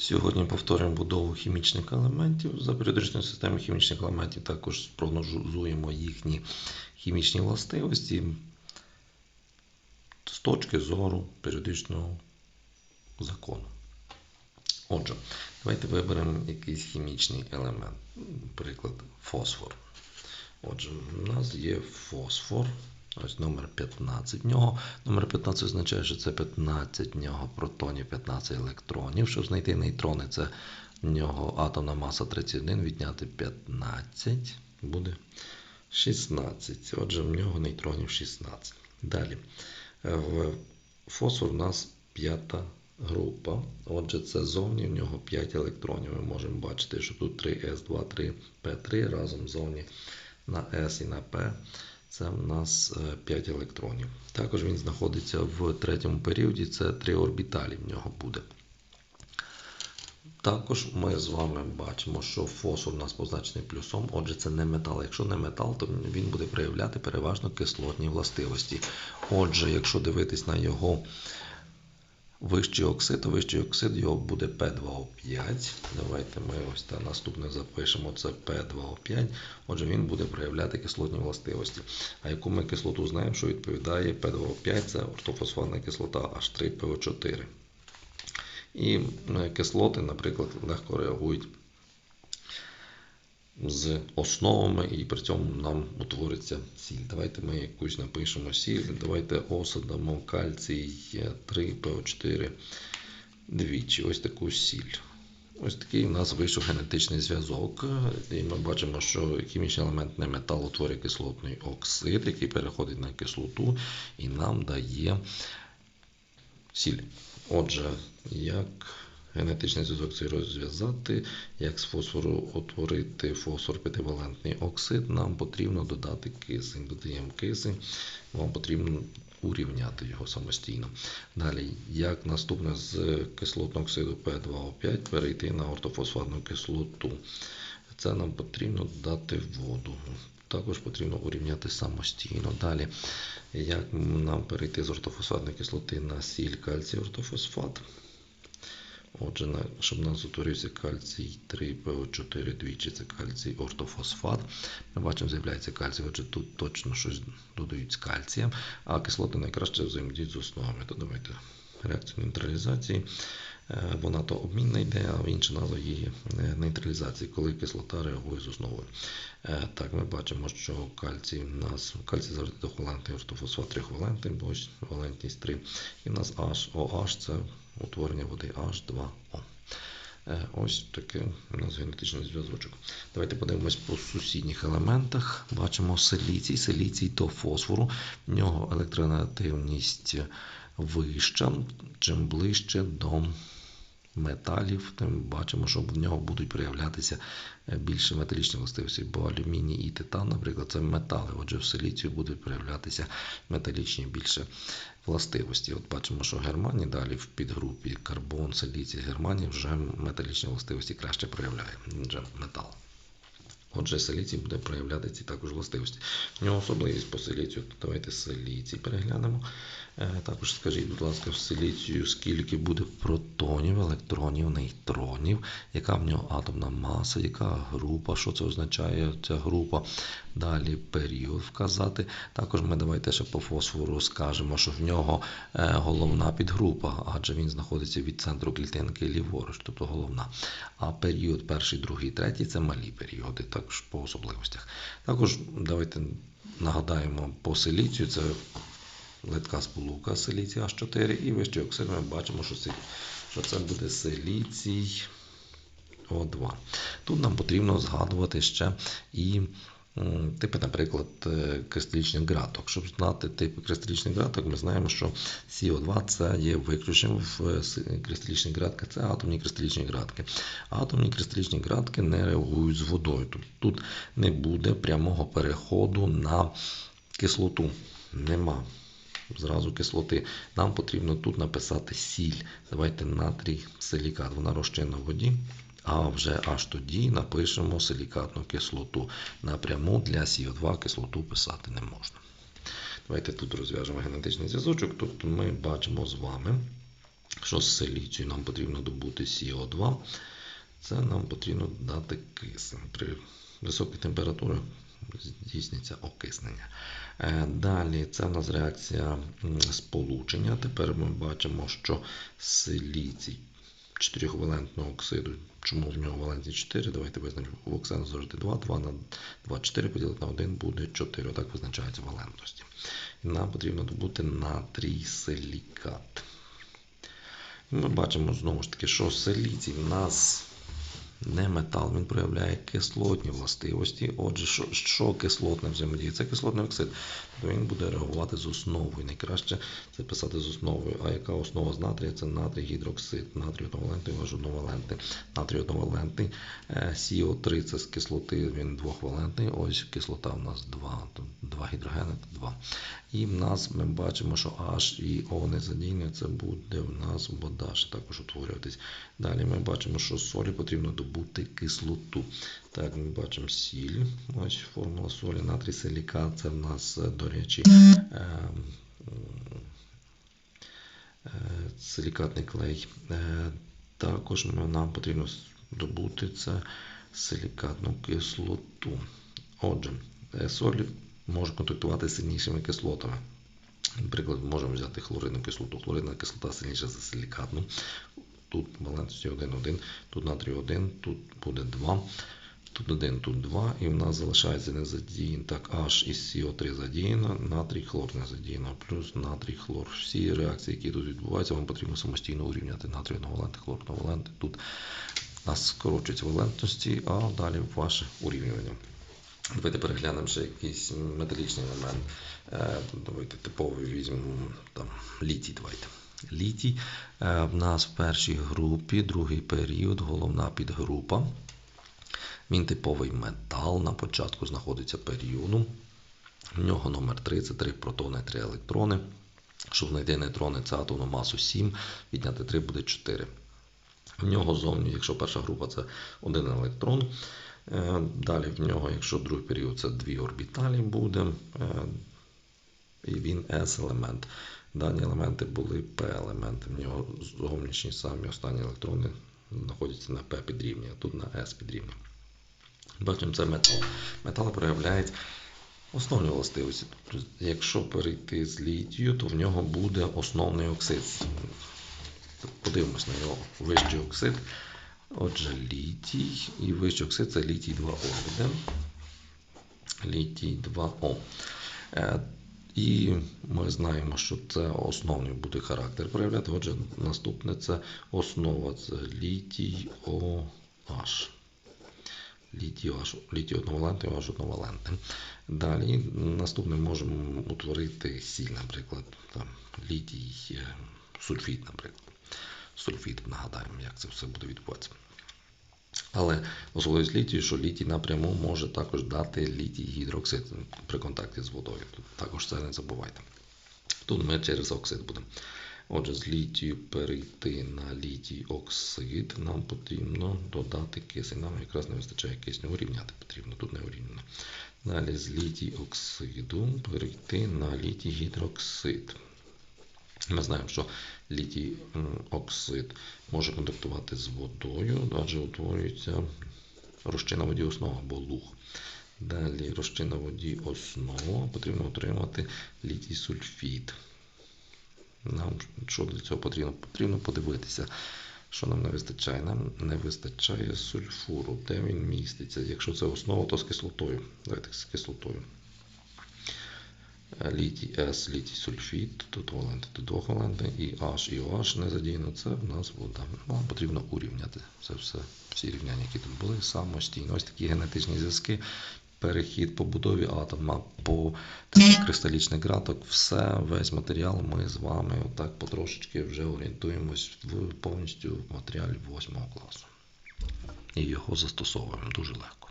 Сьогодні повторюємо будову хімічних елементів. За періодичною системою хімічних елементів також спрогнозуємо їхні хімічні властивості з точки зору періодичного закону. Отже, давайте виберемо якийсь хімічний елемент. Приклад фосфор. Отже, у нас є фосфор. Ось номер 15 в нього. Номер 15 означає, що це 15 в нього протонів, 15 електронів. Щоб знайти нейтрони, це в нього атомна маса 31, відняти 15 буде 16. Отже, в нього нейтронів 16. Далі. Е, В фосфор у нас п'ята група. Отже, це зовні в нього 5 електронів. Ми можемо бачити, що тут 3s2, 3p3 разом зовні на S і на P. Це в нас 5 електронів. Також він знаходиться в третьому періоді, це 3 орбіталі в нього буде. Також ми з вами бачимо, що фосфор у нас позначений плюсом, отже, це не метал. Якщо не метал, то він буде проявляти переважно кислотні властивості. Отже, якщо дивитись на його вищий оксид, вищий оксид його буде P2O5. Давайте ми ось та наступне запишемо, це P2O5. Отже, він буде проявляти кислотні властивості. А яку ми кислоту знаємо, що відповідає P2O5, це ортофосфатна кислота H3PO4. І е, кислоти, наприклад, легко реагують з основами, і при цьому нам утвориться сіль. Давайте ми якусь напишемо сіль. Давайте осадамо кальцій 3ПО4 двічі. Ось таку сіль. Ось такий у нас вийшов генетичний зв'язок. І ми бачимо, що хімічний елемент не метал утворює кислотний оксид, який переходить на кислоту і нам дає сіль. Отже, як генетичний зв'язок цей розв'язати, як з фосфору утворити фосфор п'ятивалентний оксид, нам потрібно додати кисень. Додаємо кисень, вам потрібно урівняти його самостійно. Далі, як наступне з кислотного оксиду P2O5 перейти на ортофосфатну кислоту. Це нам потрібно додати воду. Також потрібно урівняти самостійно. Далі, як нам перейти з ортофосфатної кислоти на сіль кальцій ортофосфат. Отже, щоб у нас утворився кальцій 3ПО4 двічі, це кальцій ортофосфат. Ми бачимо, з'являється кальцій, отже, тут точно щось додають з кальцієм, а кислоти найкраще взаємодіють з основами. То давайте реакцію нейтралізації. Е, Вона то обмінна йде, а інша назва її е, нейтралізації, коли кислота реагує з основою. Е, Так, ми бачимо, що кальцій у нас кальцій завжди двохвалентний, ортофосфат трихвалентний, бо ось валентність 3. І в нас H, OH це утворення води H2O. Е, Ось таке у нас генетичний зв'язочок. Давайте подивимось по сусідніх елементах. Бачимо силіцій. Силіцій до фосфору. В нього електронегативність вища, чим ближче до металів, тим бачимо, що в нього будуть проявлятися е, більше металічні властивості, бо алюміній і титан, наприклад, це метали. Отже, в силіцію будуть проявлятися металічні більше властивості. От бачимо, що германій далі в підгрупі карбон, селіці германій вже металічні властивості краще проявляє, ніж метал. Отже, силіцій буде проявляти ці також властивості. В нього особливість по силіцію. Давайте силіцій переглянемо. Е, Також скажіть, будь ласка, в силіцію скільки буде протонів, електронів, нейтронів, яка в нього атомна маса, яка група, що це означає ця група. Далі період вказати. Також ми давайте ще по фосфору скажемо, що в нього е, головна підгрупа, адже він знаходиться від центру клітинки ліворуч, тобто головна. А період перший, другий, третій це малі періоди, також по особливостях. Також давайте нагадаємо по силіцію, це литка сполука силіцій H4 і вищий оксид ми бачимо, що це, що це буде силіцій О2. Тут нам потрібно згадувати ще і типи, наприклад, е, кристалічних граток. Щоб знати типи кристалічних граток, ми знаємо, що СО2 це є виключенням в е, кристалічних гратках, це атомні кристалічні гратки. Атомні кристалічні гратки не реагують з водою. Тут, тут не буде прямого переходу на кислоту. Нема зразу кислоти. Нам потрібно тут написати сіль. Давайте натрій силікат. Вона розчинна в воді. А вже аж тоді напишемо силікатну кислоту. Напряму для СО2 кислоту писати не можна. Давайте тут розв'яжемо генетичний зв'язочок. Тобто ми бачимо з вами, Що з силіцією нам потрібно добути СіО2. Це нам потрібно додати кисень. При високій температурі здійснюється окиснення. Е, Далі це в нас реакція сполучення. Тепер ми бачимо, що силіцій чотирьохвалентного оксиду. Чому в нього валентність 4? Давайте визначимо. В оксану завжди 2, 2 на 2, 4 поділити на 1 буде 4. Отак визначаються валентності. І нам потрібно добути натрій силікат. Ми бачимо знову ж таки, що силіцій в нас не метал, він проявляє кислотні властивості. Отже, що, що кислотне взаємодія? Це кислотний оксид, то він буде реагувати з основою. Найкраще це писати з основою. А яка основа з натрія? Це натрій гідроксид, натрій одновалентний, ваш одновалентний, натрій одновалентний. Е, СіО3 це з кислоти, він двохвалентний. Ось кислота в нас 2, тут 2 гідрогени, 2. І в нас ми бачимо, що H і O не задійне, це буде в нас вода ще також утворюватись. Далі ми бачимо, що солі потрібно добути кислоту. Так, ми бачимо сіль. Ось формула солі, натрій силікат. Це в нас, е, до речі, е, е, силікатний клей. Також нам потрібно добути це силікатну кислоту. Отже, солі може контактувати з сильнішими кислотами. Наприклад, можемо взяти хлоридну кислоту. Хлоридна кислота сильніша за силікатну. Тут валентності 1,1, тут натрій 1, тут буде 2, тут 1, тут 2, і в нас залишається не задіян. Так, H із CO3 задіяно, натрій хлор не задіяно, плюс натрій хлор. Всі реакції, які тут відбуваються, вам потрібно самостійно урівняти натрій одновалентний, хлор одновалентний. Тут у нас скорочуються валентності, а далі ваше урівнювання. Давайте переглянемо ще якийсь металічний елемент. Е, Давайте типовий візьмемо там літій. Давайте. Літій е, в нас в першій групі, другий період, головна підгрупа. Він типовий метал. На початку знаходиться періоду. В нього номер 3 це 3 протони, 3 електрони. Щоб знайти нейтрони, це атомну масу 7, відняти 3 буде 4. В нього зовні, якщо перша група це один електрон. Е, Далі в нього, якщо другий період, це дві орбіталі буде. е, І він S-елемент. Дані елементи були P-елементи. В нього зовнішні самі останні електрони знаходяться на P підрівні, а тут на S підрівні. Бачимо, це метал. Метал проявляють основні властивості. Тобто, якщо перейти з літію, то в нього буде основний оксид. Подивимось на нього. Вищий оксид. Отже, літій і вищий оксид це літій 2О. Літій 2О. І ми знаємо, що це основний буде характер проявляти. Отже, наступне це основа це літій. Літій OH, літій одновалентний, OH одновалентний. Далі наступне можемо утворити сіль, наприклад, там, літій е, сульфід, наприклад. Сульфід, нагадаємо, як це все буде відбуватися. Але особливість літію, що літій напряму може також дати літій гідроксид при контакті з водою. Тут також це не забувайте. Тут ми через оксид будемо. Отже, з літію перейти на літій оксид нам потрібно додати кисень. Нам якраз не вистачає кисню, урівняти потрібно, тут не урівняно. Далі з літій оксиду перейти на літій гідроксид. Ми знаємо, що літій оксид може контактувати з водою, адже утворюється розчина воді основа або луг. Далі розчина воді основа потрібно отримати літій сульфід. Нам що для цього потрібно? Потрібно подивитися, що нам не вистачає. Нам не вистачає сульфуру. Де він міститься? Якщо це основа, то з кислотою. Давайте з кислотою. Літій С, літій сульфід, тут валенти, тут двохвалентний, і H, і OH не задіяно, це в нас вода. Нам потрібно урівняти це все, всі рівняння, які тут були, самостійно. Ось такі генетичні зв'язки, перехід по будові атома, по таких кристалічних граток, все, весь матеріал ми з вами отак потрошечки вже орієнтуємось в повністю в матеріалі 8 класу. І його застосовуємо дуже легко.